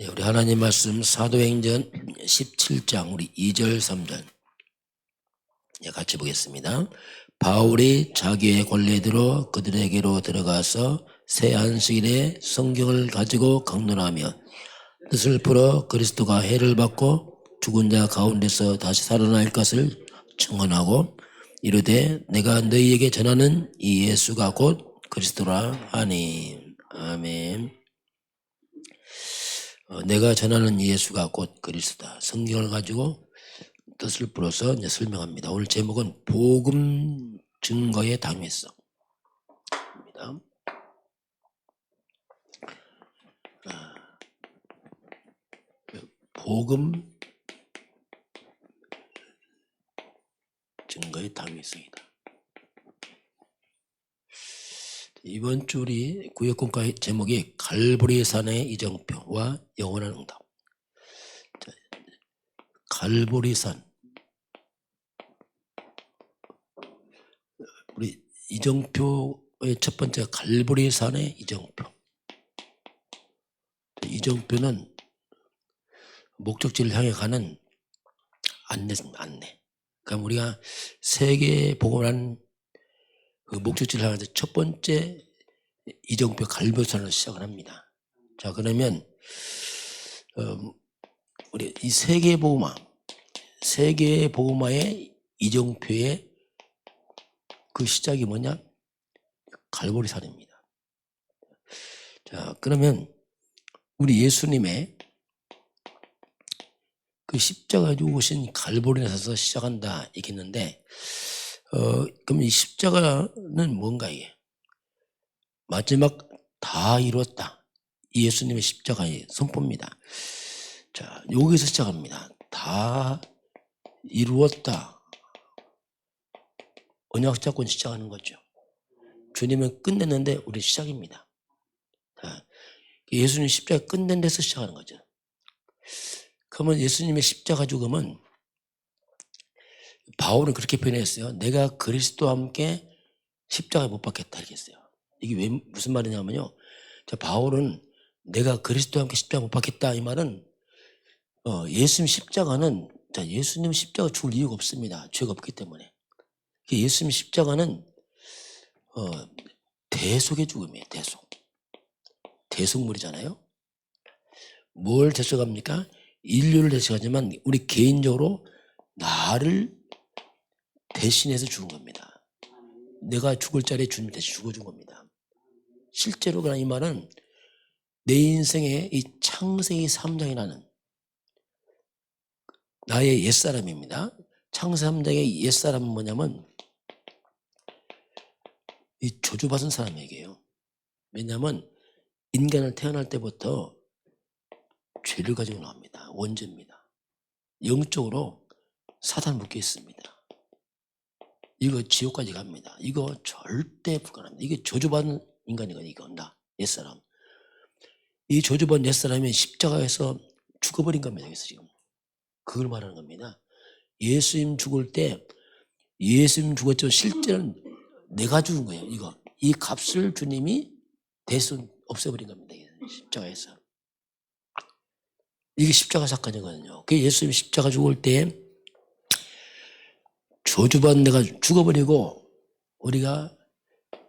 예, 우리 하나님 말씀 사도행전 17장 우리 2절 3절 예, 같이 보겠습니다. 바울이 자기의 권례대로 그들에게로 들어가서 새 안식일에 성경을 가지고 강론하며 뜻을 풀어 그리스도가 해를 받고 죽은 자 가운데서 다시 살아날 것을 증언하고 이르되 내가 너희에게 전하는 이 예수가 곧 그리스도라 하니 아멘. 어, 내가 전하는 예수가 곧 그리스도다. 성경을 가지고 뜻을 풀어서 이제 설명합니다. 오늘 제목은 복음 증거의 당위성. 입니다. 아, 복음 증거의 당위성이다. 이번 주 우리 구역공과의 제목이 갈보리산의 이정표와 영원한 응답. 자, 갈보리산. 우리 이정표의 첫 번째 갈보리산의 이정표. 이정표는 목적지를 향해 가는 안내입니다. 안내. 그러니까 우리가 세계 복음을 그 목적지를 향해서 첫 번째 이정표 갈보산을 시작을 합니다. 자 그러면 어, 우리 이 세계 복음화, 세계 복음화의 이정표의 그 시작이 뭐냐? 갈보리산입니다. 자 그러면 우리 예수님의 그 십자가 가지고 오신 갈보리에서 시작한다 이겠는데 어, 그럼 이 십자가는 뭔가 이게? 마지막 다 이루었다. 이 예수님의 십자가의 선포입니다. 자, 여기서 시작합니다. 다 이루었다. 언약 잡고 시작하는 거죠. 주님은 끝냈는데 우리 시작입니다. 자, 예수님 십자가 끝낸 데서 시작하는 거죠. 그러면 예수님의 십자가 죽음은 바울은 그렇게 표현했어요. 내가 그리스도와 함께 십자가에 못 박겠다 이랬어요. 이게 왜 무슨 말이냐면요. 자, 바울은 내가 그리스도와 함께 십자가 못 박겠다 이 말은 어, 예수님 십자가는 자, 예수님 십자가 죽을 이유가 없습니다. 죄가 없기 때문에. 예수님 십자가는 어, 대속의 죽음이에요. 대속. 대속물이잖아요. 뭘 대속합니까? 인류를 대속하지만 우리 개인적으로 나를 대신해서 죽은 겁니다. 내가 죽을 자리에 주님 대신 죽어준 겁니다. 실제로 그런 이 말은 내 인생의 이 창세기 3장이라는 나의 옛사람입니다. 창세기 3장의 옛사람은 뭐냐면 이 저주받은 사람에게요. 왜냐하면 인간을 태어날 때부터 죄를 가지고 나옵니다. 원죄입니다. 영적으로 사단 묶여 있습니다. 이거 지옥까지 갑니다. 이거 절대 불가능합니다. 이게 저주받은 인간이거든요. 이건 나 옛사람. 이 저주받은 옛사람이 십자가에서 죽어버린 겁니다. 여기서 지금. 그걸 말하는 겁니다. 예수님 죽을 때 예수님 죽었죠. 실제는 내가 죽은 거예요. 이거. 이 값을 주님이 대신 없애버린 겁니다. 십자가에서. 이게 십자가 사건이거든요. 그 예수님이 십자가 죽을 때 저주받은 내가 죽어버리고 우리가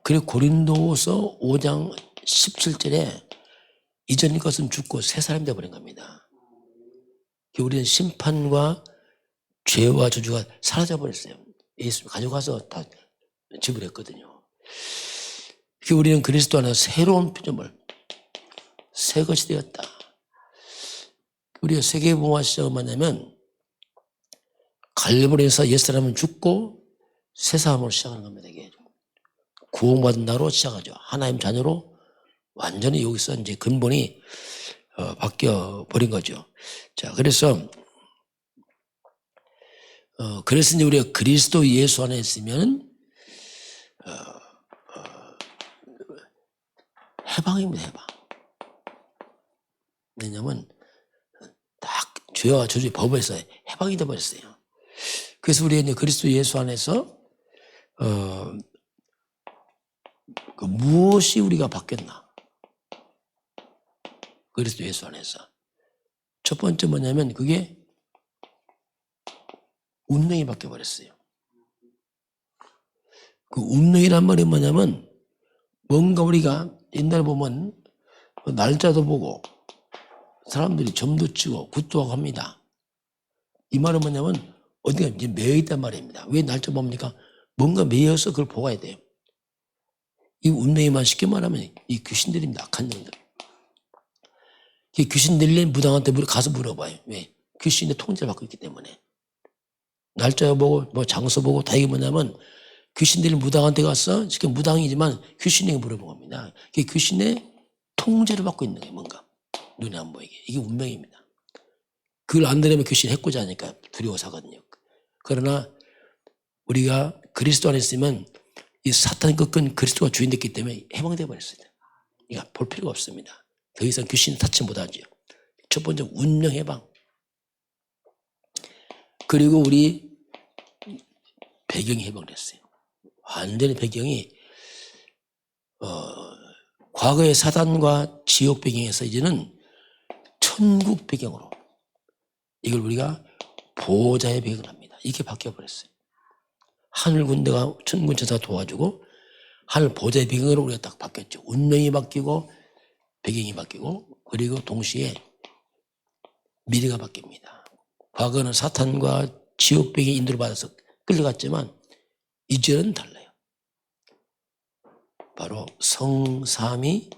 그래 고린도서 5장 17절에 이전 것은 죽고 새 사람 되어버린 겁니다. 우리는 심판과 죄와 저주가 사라져버렸어요. 예수님 가져가서 다 지불했거든요. 우리는 그리스도 안에 새로운 피조물, 새 것이 되었다. 우리가 세계봉화 시작은 뭐냐면 갈보리에서 옛사람은 죽고 새 사람으로 시작하는 겁니다. 이게 구원받은 나로 시작하죠. 하나님 자녀로 완전히 여기서 이제 근본이 어, 바뀌어 버린 거죠. 자, 그래서 어, 그래서 이제 우리가 그리스도 예수 안에 있으면 어, 어, 해방입니다. 해방. 왜냐면 딱 죄와 저주의 법에서 해방이 돼 버렸어요. 그래서 우리가 이제 그리스도 예수 안에서 어, 그 무엇이 우리가 바뀌었나? 그리스도 예수 안에서 첫 번째 뭐냐면 그게 운명이 바뀌어 버렸어요. 그 운명이란 말이 뭐냐면 뭔가 우리가 옛날에 보면 그 날짜도 보고 사람들이 점도 치고 굿도 하고 합니다. 이 말은 뭐냐면 어디가 이제 매여 있단 말입니다. 왜 날짜 봅니까? 뭔가 매여서 그걸 보아야 돼요. 이 운명이만 쉽게 말하면 이 귀신들입니다. 악한 영들. 이 귀신 들린 무당한테 물- 가서 물어봐요. 왜? 귀신의 통제를 받고 있기 때문에. 날짜 보고 뭐 장소 보고 다 이게 뭐냐면 귀신들이 무당한테 가서 지금 무당이지만 귀신에게 물어본 겁니다. 이게 귀신의 통제를 받고 있는 거예요. 뭔가 눈에 안 보이게 이게 운명입니다. 그걸 안 들으면 귀신 해코지 하니까 두려워서 하거든요. 그러나 우리가 그리스도 안에 있으면 이 사탄 꺾은 그리스도가 주인 됐기 때문에 해방되어 버렸어요. 그러니까 볼 필요가 없습니다. 더 이상 귀신 타치 못하죠. 첫 번째 운명 해방. 그리고 우리 배경이 해방됐어요. 완전히 배경이 어, 과거의 사단과 지옥 배경에서 이제는 천국 배경으로 이걸 우리가 보호자의 배경을 합니다. 이게 바뀌어 버렸어요. 하늘 군대가 천군 천사가 도와주고 하늘 보호자의 배경으로 우리가 딱 바뀌었죠. 운명이 바뀌고 배경이 바뀌고 그리고 동시에 미래가 바뀝니다. 과거는 사탄과 지옥 배경에 인도를 받아서 끌려갔지만 이제는 달라요. 바로 성삼이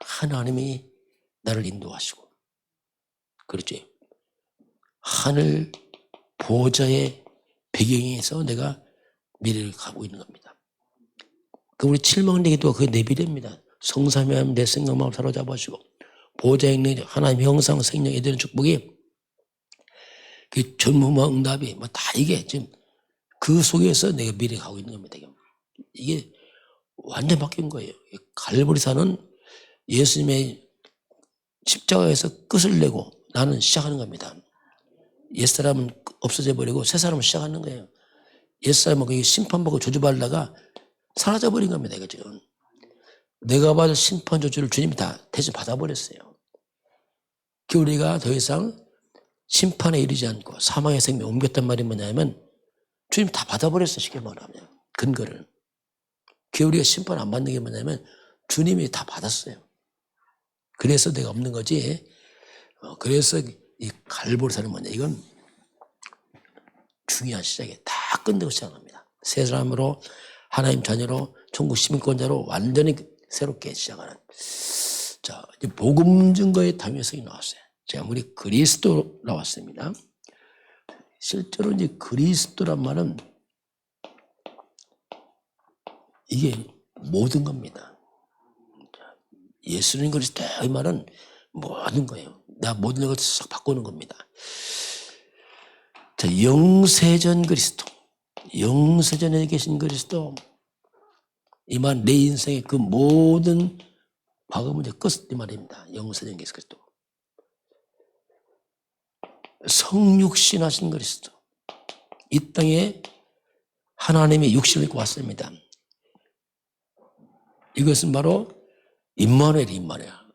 하나님이 나를 인도하시고 그렇죠. 하늘 보호자의 배경에서 내가 미래를 가고 있는 겁니다. 그 우리 칠망내기도 그게 내 미래입니다. 성삼이 하나님 내 생각 마음 사로잡아주고 보호자의 있는 하나님 형상 생명에 대한 축복이 그 전무마 응답이 뭐 다 이게 지금 그 속에서 내가 미래 가고 있는 겁니다. 이게 완전 바뀐 거예요. 갈보리사는 예수님의 십자가에서 끝을 내고 나는 시작하는 겁니다. 옛사람은 없어져 버리고 새 사람은 시작하는 거예요. 옛사람은 그 심판받고 저주받다가 사라져 버린 겁니다. 이거 지금. 내가 받을 심판 저주를 주님이 다 대신 받아버렸어요. 그 우리가 더 이상 심판에 이르지 않고 사망의 생명에 옮겼단 말이 뭐냐면 주님 다 받아버렸어 쉽게 말하면 근거를. 그 우리가 심판 안 받는 게 뭐냐면 주님이 다 받았어요. 그래서 내가 없는 거지. 어, 그래서 이 갈보리사는 뭐냐 이건 중요한 시작이에요. 다 끝내고 시작합니다. 새 사람으로 하나님 자녀로 천국 시민권자로 완전히 새롭게 시작하는. 자, 이제 복음 증거의 당위성이 나왔어요. 우리 그리스도 나왔습니다. 실제로 이제 그리스도란 말은 이게 모든 겁니다. 예수님 그리스도 이 말은 모든 거예요. 나 모든 것을 싹 바꾸는 겁니다. 자, 영세전 그리스도. 영세전에 계신 그리스도. 이말내 인생의 그 모든 과거 문제 끝, 이 말입니다. 영세전 그리스도. 성육신 하신 그리스도. 이 땅에 하나님의 육신을 입고 왔습니다. 이것은 바로 임마누엘 임마누엘.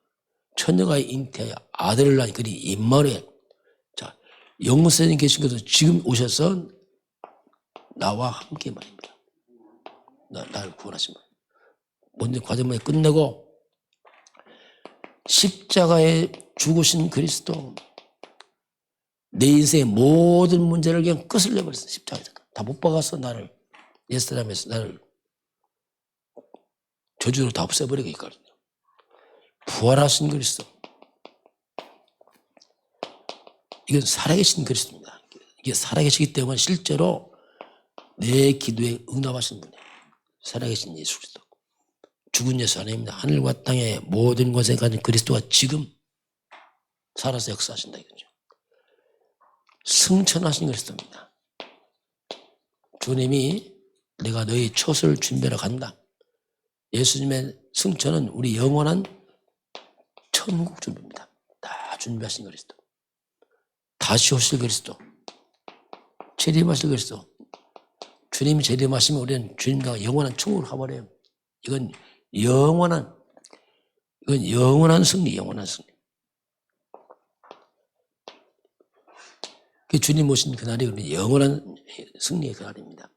처녀가 잉태하여 아들을 낳으니 그리 임마누엘. 자, 영세에 계신 것은 지금 오셔서 나와 함께 말입니다. 나, 나를 구원하신 분. 먼저 과정을 끝내고 십자가에 죽으신 그리스도 내 인생의 모든 문제를 그냥 끝을 내버렸어 십자가에서 다 못 박았어 나를 옛사람에서 나를 저주로 다 없애버리고 있거든요 부활하신 그리스도. 이건 살아계신 그리스도입니다. 이게 살아계시기 때문에 실제로 내 기도에 응답하신 분이에요. 살아계신 예수 그리스도. 죽은 예수 아닙니다. 하늘과 땅의 모든 것에 가진 그리스도가 지금 살아서 역사하신다 이거죠. 승천하신 그리스도입니다. 주님이 내가 너희 처소를 준비하러 간다. 예수님의 승천은 우리 영원한 천국 준비입니다. 다 준비하신 그리스도. 다시 오실 그리스도. 재림하실 그리스도. 주님이 재림하시면 우리는 주님과 영원한 천국을 가버려요. 이건 영원한, 이건 영원한 승리, 영원한 승리. 그 주님 오신 그날이 우리 영원한 승리의 그날입니다.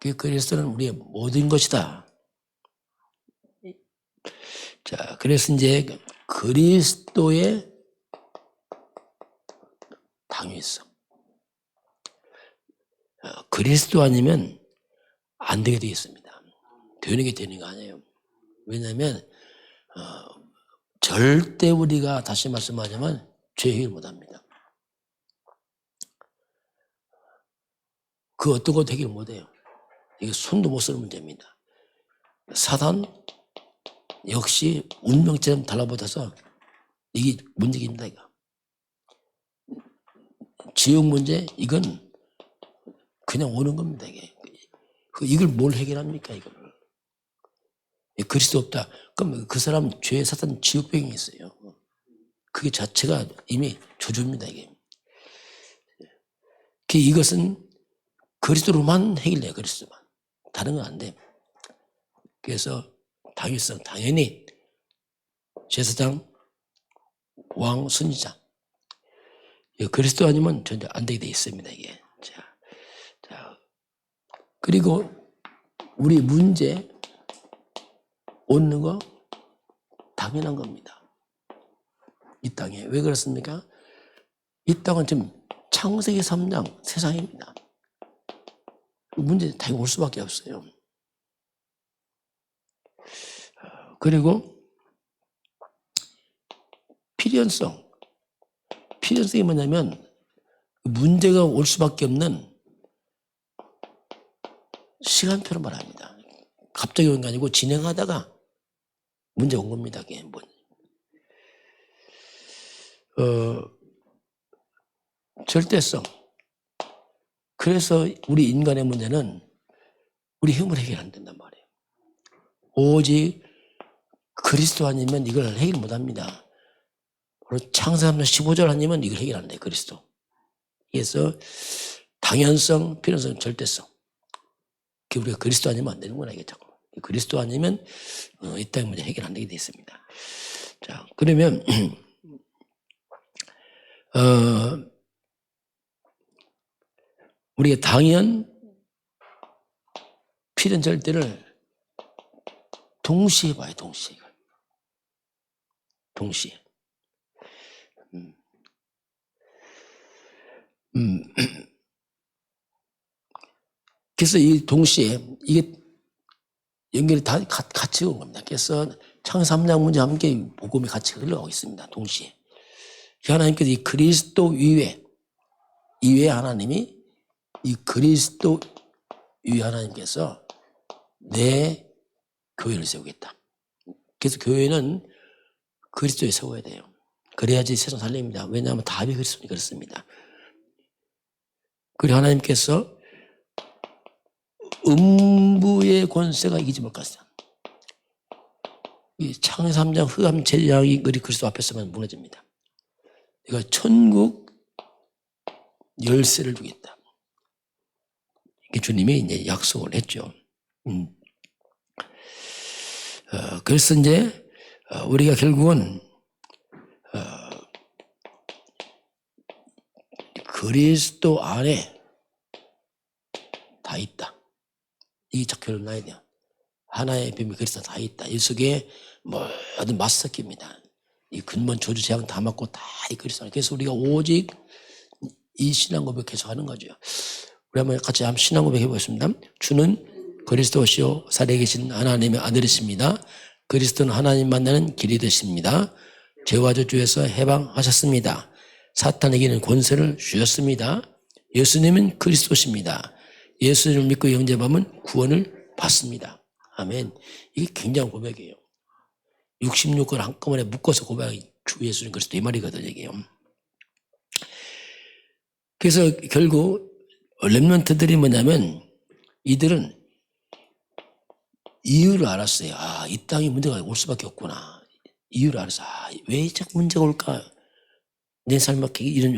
그 그리스도는 우리의 모든 것이다. 자, 그래서 이제 그리스도의 당위성. 어, 그리스도 아니면 안 되게 되어 있습니다. 되는 게 되는 거 아니에요. 왜냐하면 어, 절대 우리가 다시 말씀하자면 죄 해결 못합니다. 그 어떤 것도 해결 못해요. 이게 손도 못 쓰는 문제입니다. 사단 역시 운명처럼 달라붙어서 이게 문제입니다. 이거. 지옥 문제 이건 그냥 오는 겁니다. 이게 그 이걸 뭘 해결합니까 이거를? 그리스도 없다. 그럼 그 사람 죄 사단 지옥병이 있어요. 그게 자체가 이미 저주입니다 이게. 그 이것은 그리스도로만 해결돼요. 그리스도만. 다른 건 안 돼. 그래서 당위성 당연히 제사장, 왕, 선지자 그리스도 아니면 전혀 안 되게 돼 있습니다 이게. 자, 자 그리고 우리 문제 얻는 거 당연한 겁니다. 이 땅에 왜 그렇습니까? 이 땅은 지금 창세기 3장 세상입니다. 문제 다올 수밖에 없어요. 그리고 필연성. 필연성이 뭐냐면 문제가 올 수밖에 없는 시간표를 말합니다. 갑자기 온 게 아니고 진행하다가 문제 온 겁니다. 그게 뭐. 어, 절대성. 그래서 우리 인간의 문제는 우리 힘으로 해결 안 된단 말이에요. 오직 그리스도 아니면 이걸 해결 못 합니다. 창세하면 15절 아니면 이걸 해결 안 돼, 그리스도. 그래서 당연성, 필연성, 절대성. 그 우리가 그리스도 아니면 안 되는구나, 이게 자꾸. 그리스도 아니면 어, 이 땅의 문제 해결 안 되게 돼 있습니다. 자, 그러면, 어, 우리가 당연, 필연 절대를 동시에 봐요, 동시에. 동시에. 음. 음. 그래서 이 동시에 이게 연결이 다 같이 온 겁니다. 그래서 창삼장 문제 함께 복음이 같이 흘러가고 있습니다. 동시에. 하나님께서 이 그리스도 위에 이외 하나님이 이 그리스도 위에 하나님께서 내 교회를 세우겠다. 그래서 교회는 그리스도에 세워야 돼요. 그래야지 세상 살립니다. 왜냐하면 답이 그렇습니다. 그리고 하나님께서 음부의 권세가 이기지. 이 창삼장 흑암 제장이 그리 그리스도 앞에서만 무너집니다. 내가 천국 열쇠를 주겠다. 이게 주님이 이제 약속을 했죠. 음. 어, 그래서 이제 어, 우리가 결국은 어, 그리스도 안에 다 있다. 이 작별을 놔야 돼요. 하나의 비밀 그리스도 다 있다. 이 속에 모든 맞섞입니다. 이 근본 조주 재앙 다 맞고 다 이 그리스도 안에. 그래서 우리가 오직 이 신앙 고백 계속 하는 거죠. 우리 한번 같이 한번 신앙 고백 해보겠습니다. 주는 그리스도시요 살에 계신 하나님의 아들이십니다. 그리스도는 하나님 만나는 길이 되십니다. 죄와 저주에서 해방하셨습니다. 사탄에게는 권세를 주셨습니다. 예수님은 그리스도십니다. 예수님을 믿고 영접하면 구원을 받습니다. 아멘. 이게 굉장한 고백이에요. 66권 한꺼번에 묶어서 고백한 주 예수님 그리스도 이 말이거든요, 이게요. 그래서 결국 랩런트들이 뭐냐면 이들은 이유를 알았어요. 아, 이 땅에 문제가 올 수밖에 없구나. 이유를 알았어. 아, 왜 자꾸 문제가 올까? 내 삶에 이런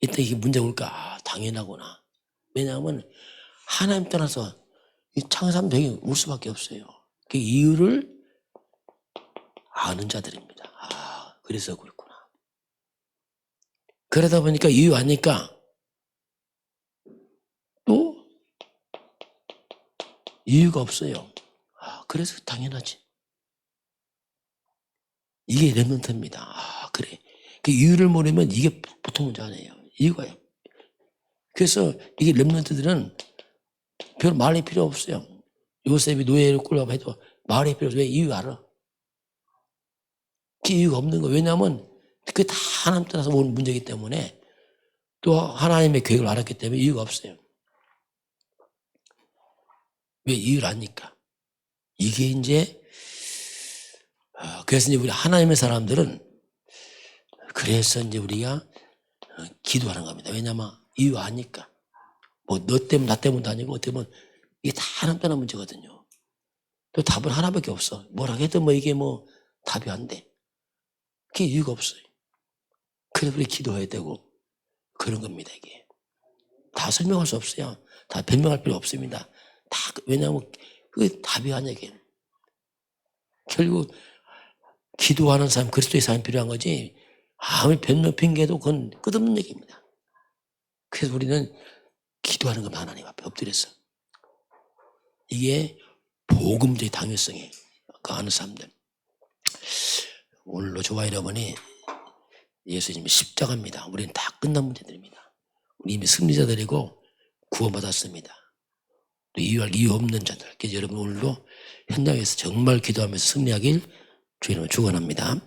이 땅에 이게 문제가 올까? 아, 당연하구나. 왜냐하면 하나님 떠나서 이 창삼 병이 올 수밖에 없어요. 그 이유를 아는 자들입니다. 아, 그래서 그렇구나. 그러다 보니까 이유 아니까 또 이유가 없어요. 아, 그래서 당연하지. 이게 랩런트입니다. 아, 그래. 그 이유를 모르면 이게 보통 문제 아니에요. 이유가요. 그래서 이게 랩런트들은 별 말이 필요 없어요. 요셉이 노예를 꿀라고 해도 말이 필요 없어요. 왜 이유 알아? 그 이유가 없는 거예요. 왜냐하면 그게 다 하나님 따라서 오는 문제이기 때문에 또 하나님의 계획을 알았기 때문에 이유가 없어요. 왜 이유를 아니까. 이게 이제 어, 그래서 이제 우리 하나님의 사람들은 그래서 이제 우리가 어, 기도하는 겁니다. 왜냐면 이유 아니까. 뭐 너 때문 나 때문도 아니고 어떻게 보면 이게 다 하나님 떠난 문제거든요. 또 답은 하나밖에 없어. 뭐라 해도 뭐 이게 뭐 답이 안 돼. 그게 이유가 없어요. 그래서 우리 기도해야 되고 그런 겁니다 이게. 다 설명할 수 없어요. 다 변명할 필요 없습니다. 다 그- 왜냐하면 그게 답이 아니야 이게. 결국 기도하는 사람 그리스도의 사람이 필요한 거지 아무리 변명 핑계도 그건 끝없는 얘기입니다. 그래서 우리는 기도하는 겁니다 하나님 앞에 엎드려서 이게 복음제의 당위성이 그 아는 사람들 오늘로 좋아 여러분이 예수님이 십자가입니다. 우리는 다 끝난 문제들입니다. 우리 이미 승리자들이고 구원받았습니다. 또 이유할 이유 없는 자들. 그래서 여러분 오늘도 현장에서 정말 기도하면서 승리하길 주이름 축원합니다.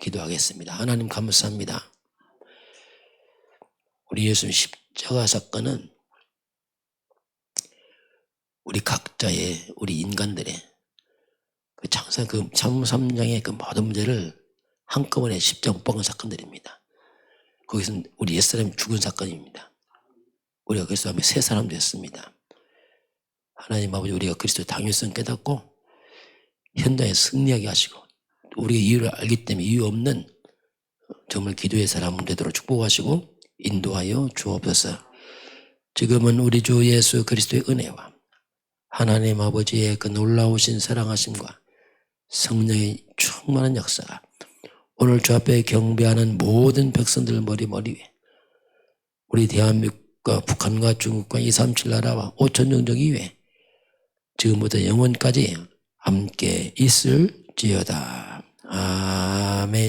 기도하겠습니다. 하나님 감사합니다. 우리 예수님 십자가 사건은 우리 각자의 우리 인간들의 그 창사 그 3장의 그 모든 문제를 한꺼번에 십자가 못 박은 사건들입니다. 거기서 우리 옛사람이 죽은 사건입니다. 우리가 하면 새 사람 됐습니다. 하나님 아버지 우리가 그리스도 당위성 깨닫고 현장에 승리하게 하시고 우리가 이유를 알기 때문에 이유 없는 정말 기도의 사람 되도록 축복하시고 인도하여 주옵소서. 지금은 우리 주 예수 그리스도의 은혜와 하나님 아버지의 그 놀라우신 사랑하심과 성령의 충만한 역사가 오늘 주 앞에 경배하는 모든 백성들 머리 머리 위에 우리 대한민국과 북한과 중국과 237 나라와 5천 종족 이외에 지금부터 영원까지 함께 있을지어다. 아멘.